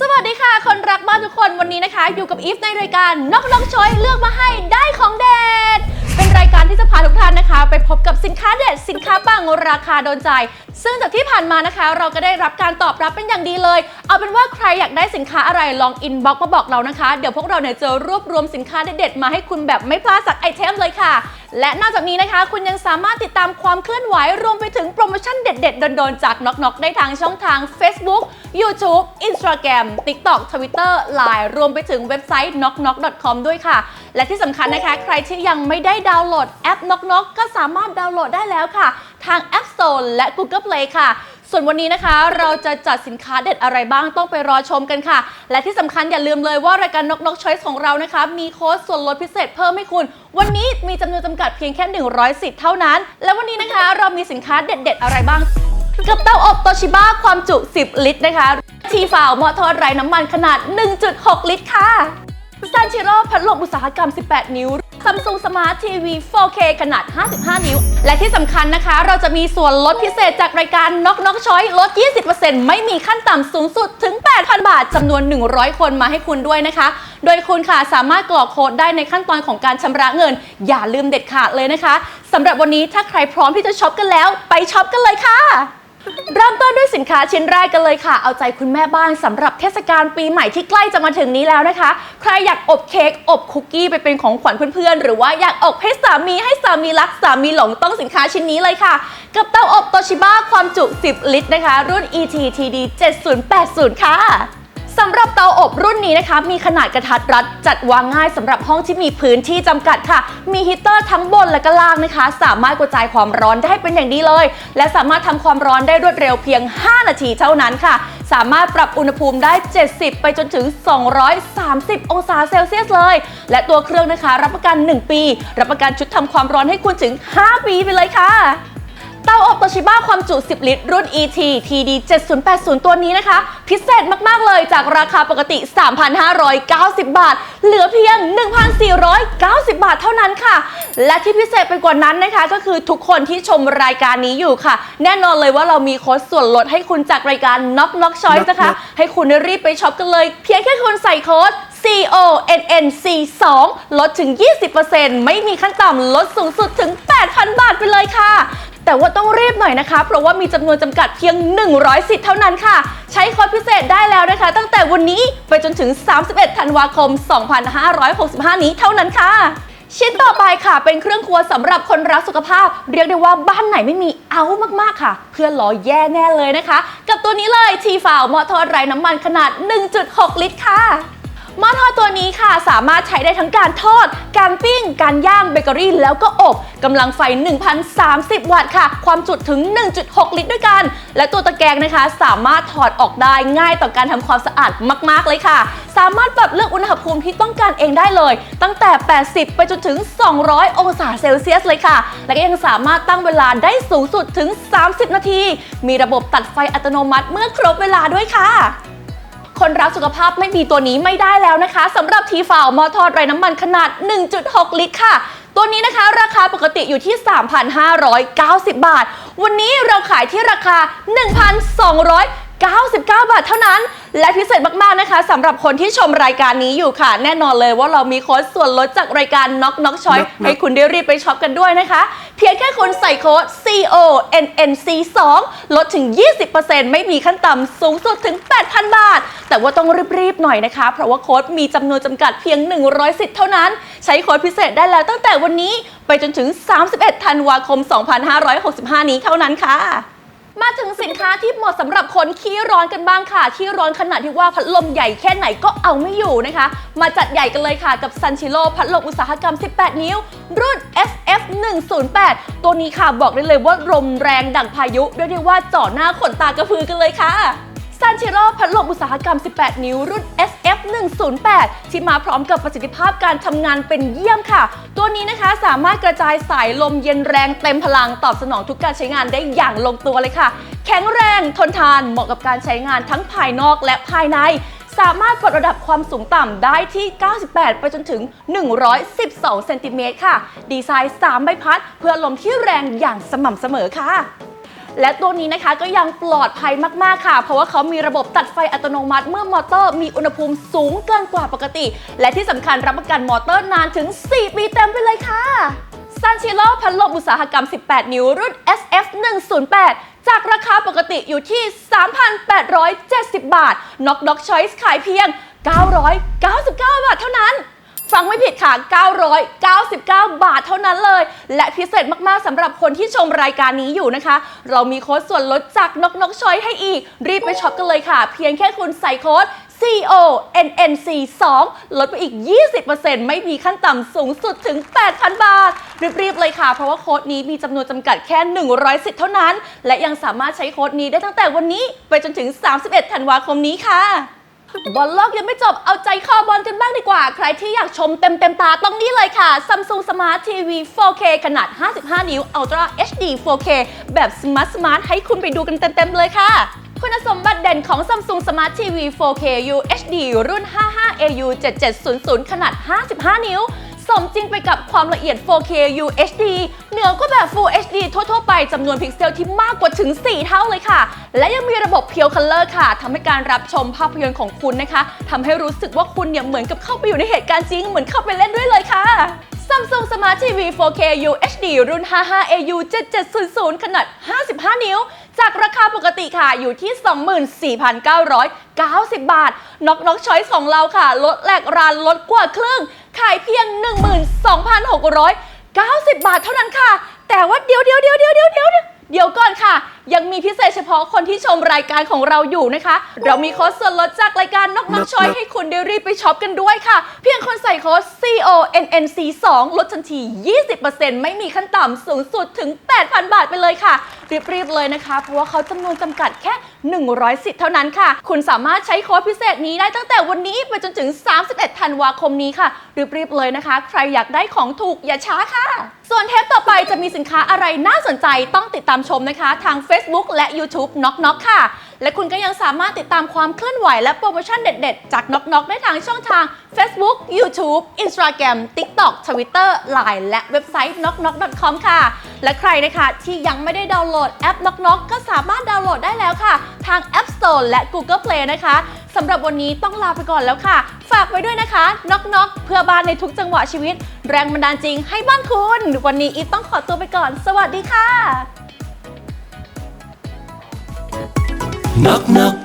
สวัสดีค่ะ คนรักบ้านทุกคนวันนี้นะคะ อยู่กับอีฟในรายการนอกนอกช้อยเลือกมาให้ได้ของเด็ด เป็นรายการที่จะพาทุกท่านนะคะ ไปพบกับสินค้าเด็ดสินค้าปังราคาโดนใจ ซึ่งจากที่ผ่านมานะคะ เราก็ได้รับการตอบรับเป็นอย่างดีเลย เอาเป็นว่าใครอยากได้สินค้าอะไรลองอินบ็อกมาบอกเรานะคะ เดี๋ยวพวกเราเนี่ยจะรวบรวมสินค้าเด็ดๆมาให้คุณแบบไม่พลาดสักไอเทมเลยค่ะ และนอกจากนี้นะคะ คุณยังสามารถติดตามความเคลื่อนไหวรวมไปถึงโปรโมชั่นเด็ด ๆ โดนๆ จากน็อกนอกได้ทางช่องทาง Facebook YouTube Instagram TikTok Twitter Line รวมไปถึงเว็บไซต์ knocknock.com ด้วยค่ะ และที่สำคัญนะคะ ใครที่ยังไม่ได้ดาวน์โหลดแอป Knock Knock ก็สามารถดาวน์โหลดได้แล้วค่ะ ทาง App Store และ Google Play ค่ะ ส่วนวันนี้นะคะ เราจะจัดสินค้าเด็ดอะไรบ้างต้องไปรอชมกันค่ะ และที่สำคัญอย่าลืมเลยว่ารายการนกนกช้อยส์ของเรานะคะ มีโค้ดส่วนลดพิเศษเพิ่มให้คุณ วันนี้มีจำนวนจำกัดเพียงแค่ 100สิทธิ์เท่านั้น และวันนี้นะคะ เรามีสินค้าเด็ด ๆ อะไรบ้างกับเตาอบโตชิบ้าความจุ 10 ลิตรนะคะ ทีฝาวหม้อทอดไร้น้ำมันขนาด 1.6 ลิตรค่ะซันชิโร่พัดลมอุตสาหกรรม 18 นิ้ว ซัมซุงสมาร์ททีวี 4K ขนาด 55 นิ้ว และที่สำคัญนะคะ เราจะมีส่วนลดพิเศษจากรายการน็อกน็อกช้อยลด 20%ไม่มีขั้นต่ำสูงสุดถึง 8,000 บาทจำนวน 100 คนมาให้คุณด้วยนะคะ โดยคุณค่ะสามารถกรอกโค้ดได้ในขั้นตอนของการชำระเงิน อย่าลืมเด็ดขาดเลยนะคะสำหรับวันนี้ถ้าใครพร้อมที่จะช็อปกันแล้ว ไปช็อปกันเลยค่ะ เริ่ม สินค้าชิ้นแรกกันเลยค่ะ เอาใจคุณแม่บ้านสำหรับเทศกาลปีใหม่ที่ใกล้จะมาถึงนี้แล้วนะคะ ใครอยากอบเค้กอบคุกกี้ไปเป็นของขวัญเพื่อนๆ หรือว่าอยากอบให้สามีให้สามีรักสามีหลงต้องสินค้าชิ้นนี้เลยค่ะ กับเตาอบโตชิบ้าความจุ 10 ลิตรนะคะ รุ่น ETTD 7080 ค่ะ สำหรับเตาอบรุ่นนี้นะคะ มีขนาดกระทัดรัด จัดวางง่ายสำหรับห้องที่มีพื้นที่จำกัดค่ะ มีฮีเตอร์ทั้งบนและก็ล่างนะคะ สามารถกระจายความร้อนได้เป็นอย่างดีเลย และสามารถทำความร้อนได้รวดเร็วเพียง 5 นาทีเท่านั้นค่ะ สามารถปรับอุณหภูมิได้ 70 ไปจนถึง 230 องศาเซลเซียสเลย และตัวเครื่องนะคะ รับประกัน 1 ปี รับประกันชุดทำความร้อนให้คุณถึง 5 ปีไปเลยค่ะ เตาอบโตชิบ้าความจุ 10 ลิตร รุ่น ET TD 7080 ตัวนี้นะคะ พิเศษมาก ๆ เลยจากราคาปกติ 3,590 บาท เหลือเพียง 1,490 บาทเท่านั้นค่ะ และที่พิเศษไปกว่านั้นนะคะ ก็คือทุกคนที่ชมรายการนี้อยู่ค่ะ แน่นอนเลยว่าเรามีโค้ดส่วนลดให้คุณจากรายการ Knock Knock Choice นะคะ ให้คุณได้รีบไปช็อปกันเลย เพียงแค่คุณใส่โค้ด C O N N C 2ลดถึง 20%ไม่มีขั้นต่ำลดสูงสุดถึง 8,000 บาทไปเลยค่ะ แต่ว่าต้องรีบหน่อยนะคะ เพราะว่ามีจำนวนจำกัดเพียง 100 สิทธิ์เท่านั้นค่ะ ใช้โค้ดพิเศษได้แล้วนะคะ ตั้งแต่วันนี้ไปจนถึง 31 ธันวาคม 2565 นี้เท่านั้นค่ะชิ้นต่อไปค่ะเป็นเครื่องครัวสำหรับคนรักสุขภาพ เรียกได้ว่าบ้านไหนไม่มีเอามากๆค่ะ เพื่อนล้อแย่แน่เลยนะคะ กับตัวนี้เลยทีฟาวหม้อทอดไร้น้ำมันขนาด 1.6 ลิตรค่ะ หม้อทอดตัวนี้ค่ะสามารถใช้ได้ทั้งการทอด การปิ้ง การย่างเบเกอรี่ แล้วก็อบกำลังไฟ 1,030 วัตต์ค่ะ ความจุถึง 1.6 ลิตรด้วยกัน และตัวตะแกรงนะคะ สามารถถอดออกได้ง่ายต่อการทำความสะอาดมาก ๆ เลยค่ะ สามารถปรับเลือกอุณหภูมิที่ต้องการเองได้เลย ตั้งแต่ 80 ไปจนถึง 200 องศาเซลเซียสเลยค่ะ และก็ยังสามารถตั้งเวลาได้สูงสุดถึง 30 นาที มีระบบตัดไฟอัตโนมัติเมื่อครบเวลาด้วยค่ะ คนรักสุขภาพไม่มีตัวนี้ไม่ได้แล้วนะคะสำหรับทีฟาวมอทอดไร้น้ำมันขนาด 1.6 ลิตรค่ะ ตัวนี้นะคะราคาปกติอยู่ที่ 3,590 บาท วันนี้เราขายที่ราคา 1,299 บาทเท่านั้น และพิเศษมาก ๆ นะคะสำหรับคนที่ชมรายการนี้อยู่ค่ะ แน่นอนเลยว่าเรามีโค้ดส่วนลดจากรายการ Knock Knock Choice ให้คุณได้รีบไปช็อปกันด้วยนะคะ เพียงแค่คุณใส่โค้ด C O N N C 2 ลดถึง 20%ไม่มีขั้นต่ำสูงสุดถึง 8,000 บาท แต่ว่าต้องรีบๆหน่อยนะคะ เพราะว่าโค้ดมีจำนวนจำกัดเพียง 100 สิทธิ์เท่านั้น ใช้โค้ดพิเศษได้แล้วตั้งแต่วันนี้ ไปจนถึง 31 ธันวาคม 2565 นี้เท่านั้นค่ะมาถึงสินค้าที่เหมาะสำหรับคนขี้ร้อนกันบ้างค่ะขี้ร้อนขนาดที่ว่าพัดลมใหญ่แค่ไหนก็เอาไม่อยู่นะคะ มาจัดใหญ่กันเลยค่ะกับซันชิโ o พัดลมอุตสาหกรรม 18 นิ้ว รุ่น FF 108 ตัวนี้ค่ะบอกได้เลยว่าลมแรงดั่งพายุเรียกได้ว่าจ่อหน้าขนตากระพือกันเลยค่ะซันเชโรพัดลมอุตสาหกรรม 18 นิ้วรุ่น SF 108ที่มาพร้อมกับประสิทธิภาพการทำงานเป็นเยี่ยมค่ะ ตัวนี้นะคะสามารถกระจายสายลมเย็นแรงเต็มพลังตอบสนองทุกการใช้งานได้อย่างลงตัวเลยค่ะ แข็งแรงทนทานเหมาะกับการใช้งานทั้งภายนอกและภายใน สามารถปลดระดับความสูงต่ำได้ที่ 98 ไปจนถึง 112 เซนติเมตรค่ะ ดีไซน์ 3 ใบพัด เพื่อลมที่แรงอย่างสม่ำเสมอค่ะ และตัวนี้นะคะก็ยังปลอดภัยมากๆค่ะ เพราะว่าเขามีระบบตัดไฟอัตโนมัติ เมื่อมอเตอร์มีอุณหภูมิสูงเกินกว่าปกติ และที่สำคัญรับประกันมอเตอร์นานถึง 4 ปีเต็มไปเลยค่ะ ซันชิโร่พัดลมอุตสาหกรรม 18 นิ้วรุ่น SF 108จากราคาปกติอยู่ที่ 3,870 บาท Knock Knock Choice ขายเพียง 999 บาทเท่านั้น ฟังไม่ผิดค่ะ 999 บาทเท่านั้นเลย และพิเศษมาก ๆสำหรับคนที่ชมรายการนี้อยู่นะคะ เรามีโค้ดส่วนลดจาก Knock Knock Choice ให้อีก รีบไปช็อปกันเลยค่ะ เพียงแค่คุณใส่โค้ด CONNC 2 ลดไปอีก 20%ไม่มีขั้นต่ำสูงสุดถึง 8,000 บาท รีบๆเลยค่ะ เพราะว่าโค้ดนี้มีจำนวนจำกัดแค่ 100 สิทธิ์เท่านั้น และยังสามารถใช้โค้ดนี้ได้ตั้งแต่วันนี้ ไปจนถึง 31 ธันวาคมนี้ค่ะบอลโลกยังไม่จบเอาใจคอบอลกันบ้างดีกว่า ใครที่อยากชมเต็มเต็มๆตาต้องนี่เลยค่ะ Samsung Smart TV 4K ขนาด 55 นิ้ว Ultra HD 4K แบบ Smart Smart ให้คุณไปดูกันเต็มๆเลยค่ะ คุณสมบัติเด่นของ Samsung Smart TV 4K UHD รุ่น 55AU 7700 ขนาด 55 นิ้ว สมจริงไปกับความละเอียด 4K UHD เหนือกว่าแบบ Full HD ทั่ว ๆ ไปจำนวนพิกเซลที่มากกว่าถึง 4 เท่าเลยค่ะ และยังมีระบบ Pure Color ค่ะทำให้การรับชมภาพยนตร์ของคุณนะคะทำให้รู้สึกว่าคุณเนี่ยเหมือนกับเข้าไปอยู่ในเหตุการณ์จริง เหมือนเข้าไปเล่นด้วยเลยค่ะ Samsung Smart TV 4K UHD รุ่น 55AU 7700 ขนาด 55 นิ้ว จากราคาปกติค่ะอยู่ที่ 24,990 บาท น็อกน็อกช้อยส์ของเราค่ะ ลดแหลกรานลดกว่าครึ่ง ขายเพียง 12,690 บาทเท่านั้นค่ะ แต่ว่าเดี๋ยวเดี๋ยวเดี๋ยวเดี๋ยวเดี๋ยวเดี๋ยวเดี๋ยวก่อนค่ะยังมีพิเศษเฉพาะคนที่ชมรายการของเราอยู่นะคะ เรามีโค้ดส่วนลดจากรายการนอกนอกช้อยให้คุณได้รีบไปช็อปกันด้วยค่ะ เพียงคนใส่โค้ด CONNC 2ลดทันที 20%ไม่มีขั้นต่ำสูงสุดถึง 8,000 บาทไปเลยค่ะ รีบๆเลยนะคะ เพราะว่าเขาจำนวนจำกัดแค่ 100 สิทธิ์เท่านั้นค่ะ คุณสามารถใช้โค้ดพิเศษนี้ได้ตั้งแต่วันนี้ไปจนถึง 31 ธันวาคมนี้ค่ะ รีบๆเลยนะคะ ใครอยากได้ของถูกอย่าช้าค่ะ ส่วนเทปต่อไปจะมีสินค้าอะไรน่าสนใจต้องติดตามชมนะคะทาง Facebook และ YouTube Knock Knock ค่ะ และคุณก็ยังสามารถติดตามความเคลื่อนไหวและโปรโมชั่นเด็ด ๆ จาก Knock Knock ได้ทางช่องทาง Facebook YouTube Instagram TikTok Twitter Line และเว็บไซต์ knockknock.com ค่ะ และใครนะคะที่ยังไม่ได้ดาวน์โหลดแอป Knock Knock ก็สามารถดาวน์โหลดได้แล้วค่ะ ทาง App Store และ Google Play นะคะสำหรับวันนี้ต้องลาไปก่อนแล้วค่ะ ฝากไว้ด้วยนะคะ Knock Knock เพื่อบ้านในทุกจังหวะชีวิต แรงบันดาลจริงให้บ้านคุณ วันนี้อีฟต้องขอตัวไปก่อน สวัสดีค่ะ Knock knock